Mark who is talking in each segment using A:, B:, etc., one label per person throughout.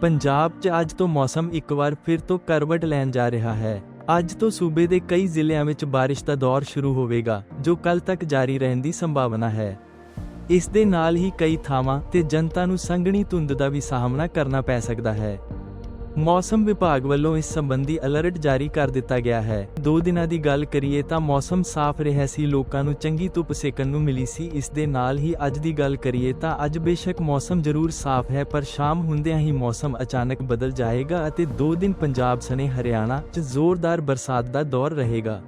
A: ਪੰਜਾਬ 'ਚ ਅੱਜ ਤੋਂ ਮੌਸਮ ਇੱਕ ਵਾਰ ਫਿਰ ਤੋਂ ਕਰਵਟ ਲੈਣ ਜਾ ਰਿਹਾ ਹੈ। ਅੱਜ ਤੋਂ ਸੂਬੇ ਦੇ ਕਈ ਜ਼ਿਲ੍ਹਿਆਂ ਵਿੱਚ ਬਾਰਿਸ਼ ਦਾ ਦੌਰ ਸ਼ੁਰੂ ਹੋਵੇਗਾ, ਜੋ ਕੱਲ ਤੱਕ ਜਾਰੀ ਰਹਿਣ ਦੀ ਸੰਭਾਵਨਾ ਹੈ। ਇਸ ਦੇ ਨਾਲ ਹੀ ਕਈ ਥਾਵਾਂ ਤੇ ਜਨਤਾ ਨੂੰ ਸੰਘਣੀ ਧੁੰਦ ਦਾ ਵੀ ਸਾਹਮਣਾ ਕਰਨਾ ਪੈ ਸਕਦਾ ਹੈ। ਮੌਸਮ ਵਿਭਾਗ ਵੱਲੋਂ ਇਸ ਸੰਬੰਧੀ ਅਲਰਟ ਜਾਰੀ ਕਰ ਦਿੱਤਾ ਗਿਆ ਹੈ। ਦੋ ਦਿਨਾਂ ਦੀ ਗੱਲ ਕਰੀਏ ਤਾਂ ਮੌਸਮ ਸਾਫ਼ ਰਿਹਾ ਸੀ, ਲੋਕਾਂ ਨੂੰ ਚੰਗੀ ਧੁੱਪ ਸੇਕਣ ਨੂੰ ਮਿਲੀ ਸੀ। ਇਸ ਦੇ ਨਾਲ ਹੀ ਅੱਜ ਦੀ ਗੱਲ ਕਰੀਏ ਤਾਂ ਅੱਜ ਬੇਸ਼ੱਕ ਮੌਸਮ ਜ਼ਰੂਰ ਸਾਫ਼ ਹੈ, ਪਰ ਸ਼ਾਮ ਹੁੰਦਿਆਂ ਹੀ ਮੌਸਮ ਅਚਾਨਕ ਬਦਲ ਜਾਏਗਾ ਅਤੇ ਦੋ ਦਿਨ ਪੰਜਾਬ ਸਣੇ ਹਰਿਆਣਾ 'ਚ ਜ਼ੋਰਦਾਰ ਬਰਸਾਤ ਦਾ ਦੌਰ ਰਹੇਗਾ।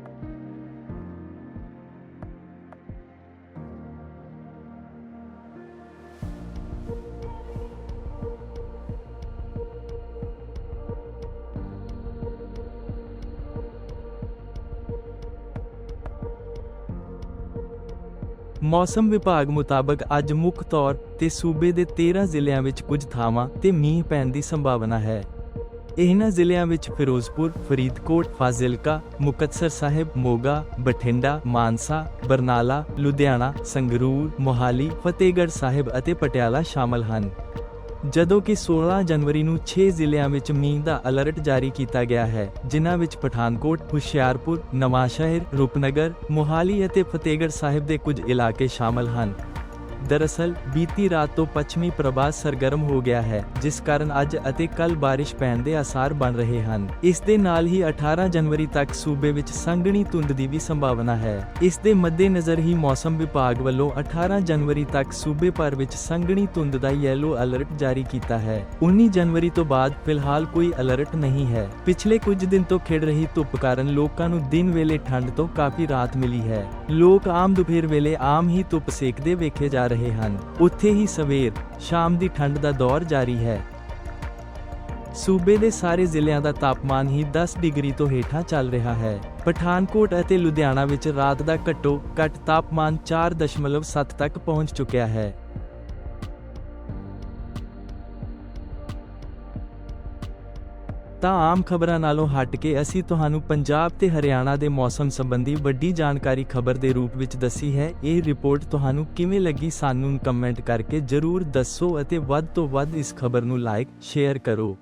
A: ਮੌਸਮ ਵਿਭਾਗ ਮੁਤਾਬਕ ਅੱਜ ਮੁੱਖ ਤੌਰ ਤੇ ਸੂਬੇ ਦੇ 13 ਜ਼ਿਲ੍ਹਿਆਂ ਵਿੱਚ ਕੁਝ ਥਾਵਾਂ ਤੇ ਮੀਂਹ ਪੈਣ ਦੀ ਸੰਭਾਵਨਾ ਹੈ। ਇਹਨਾਂ ਜ਼ਿਲ੍ਹਿਆਂ ਵਿੱਚ ਫਿਰੋਜ਼ਪੁਰ, ਫਰੀਦਕੋਟ, ਫਾਜ਼ਿਲਕਾ, ਮੁਕਤਸਰ ਸਾਹਿਬ, ਮੋਗਾ, ਬਠਿੰਡਾ, ਮਾਨਸਾ, ਬਰਨਾਲਾ, ਲੁਧਿਆਣਾ, ਸੰਗਰੂਰ, ਮੋਹਾਲੀ, ਫਤਿਹਗੜ੍ਹ ਸਾਹਿਬ ਅਤੇ ਪਟਿਆਲਾ ਸ਼ਾਮਲ ਹਨ। ਜਦੋਂ ਕਿ 16 ਜਨਵਰੀ ਨੂੰ 6 ਜ਼ਿਲ੍ਹਿਆਂ ਵਿੱਚ ਮੀਂਹ ਦਾ ਅਲਰਟ ਜਾਰੀ ਕੀਤਾ ਗਿਆ ਹੈ ਜਿਨ੍ਹਾਂ ਵਿੱਚ ਪਠਾਨਕੋਟ, ਹੁਸ਼ਿਆਰਪੁਰ, ਨਵਾਂਸ਼ਹਿਰ, ਰੂਪਨਗਰ, ਮੋਹਾਲੀ ਅਤੇ ਫਤਿਹਗੜ੍ਹ ਸਾਹਿਬ ਦੇ ਕੁਝ ਇਲਾਕੇ ਸ਼ਾਮਲ ਹਨ। ਦਰਅਸਲ, ਬੀਤੀ ਰਾਤ ਤੋਂ ਪੱਛਮੀ ਪ੍ਰਭਾਵ ਸਰਗਰਮ ਹੋ ਗਿਆ ਹੈ, ਜਿਸ ਕਾਰਨ ਅੱਜ ਅਤੇ ਕੱਲ ਬਾਰਿਸ਼ ਪੈਣ ਦੇ ਆਸਾਰ ਬਣ ਰਹੇ ਹਨ। ਇਸ ਦੇ ਨਾਲ ਹੀ 18 ਜਨਵਰੀ ਤੱਕ ਸੂਬੇ ਵਿੱਚ ਸੰਘਣੀ ਧੁੰਦ ਦੀ ਵੀ ਸੰਭਾਵਨਾ ਹੈ। ਇਸ ਦੇ ਮੱਦੇਨਜ਼ਰ ਹੀ ਮੌਸਮ ਵਿਭਾਗ ਵੱਲੋਂ 18 ਜਨਵਰੀ ਤੱਕ ਸੂਬੇ ਭਰ ਵਿੱਚ ਸੰਘਣੀ ਧੁੰਦ ਦਾ ਯੈਲੋ ਅਲਰਟ ਜਾਰੀ ਕੀਤਾ ਹੈ। 19 ਜਨਵਰੀ ਤੋਂ ਬਾਅਦ ਫਿਲਹਾਲ ਕੋਈ ਅਲਰਟ ਨਹੀਂ ਹੈ। ਪਿਛਲੇ ਕੁਝ ਦਿਨ ਤੋਂ ਖਿੜ ਰਹੀ ਧੁੱਪ ਕਾਰਨ ਲੋਕਾਂ ਨੂੰ ਦਿਨ ਵੇਲੇ ਠੰਡ ਤੋਂ ਕਾਫੀ ਰਾਹਤ ਮਿਲੀ ਹੈ। ਲੋਕ ਆਮ ਦੁਪਹਿਰ ਵੇਲੇ ਆਮ ਹੀ ਧੁੱਪ ਸੇਕਦੇ ਵੇਖੇ ਜਾ ਰਹੇ ਰਹੇ ਹਨ। ਉੱਥੇ ਹੀ ਸਵੇਰ, ਸ਼ਾਮ ਦੀ ਠੰਡ ਦਾ ਦੌਰ ਜਾਰੀ ਹੈ। ਸੂਬੇ ਦੇ ਸਾਰੇ ਜ਼ਿਲ੍ਹਿਆਂ ਦਾ ਤਾਪਮਾਨ ਹੀ 10 ਡਿਗਰੀ ਤੋਂ ਹੇਠਾਂ ਚੱਲ ਰਿਹਾ ਹੈ। ਪਠਾਨਕੋਟ ਅਤੇ ਲੁਧਿਆਣਾ ਵਿੱਚ ਰਾਤ ਦਾ ਘੱਟੋ ਘੱਟ ਤਾਪਮਾਨ 4.7 ਤੱਕ ਪਹੁੰਚ ਚੁੱਕਿਆ ਹੈ। ਤਾਂ ਆਮ ਖਬਰਾਂ ਨਾਲੋਂ ਹਟ ਕੇ ਅਸੀਂ ਤੁਹਾਨੂੰ ਪੰਜਾਬ ਤੇ ਹਰਿਆਣਾ ਦੇ ਮੌਸਮ ਸੰਬੰਧੀ ਵੱਡੀ ਜਾਣਕਾਰੀ ਖਬਰ ਦੇ ਰੂਪ ਵਿੱਚ ਦੱਸੀ ਹੈ। ਇਹ ਰਿਪੋਰਟ ਤੁਹਾਨੂੰ ਕਿਵੇਂ ਲੱਗੀ ਸਾਨੂੰ ਕਮੈਂਟ ਕਰਕੇ ਜਰੂਰ ਦੱਸੋ ਅਤੇ ਵੱਧ ਤੋਂ ਵੱਧ ਇਸ ਖਬਰ ਨੂੰ ਲਾਈਕ ਸ਼ੇਅਰ ਕਰੋ।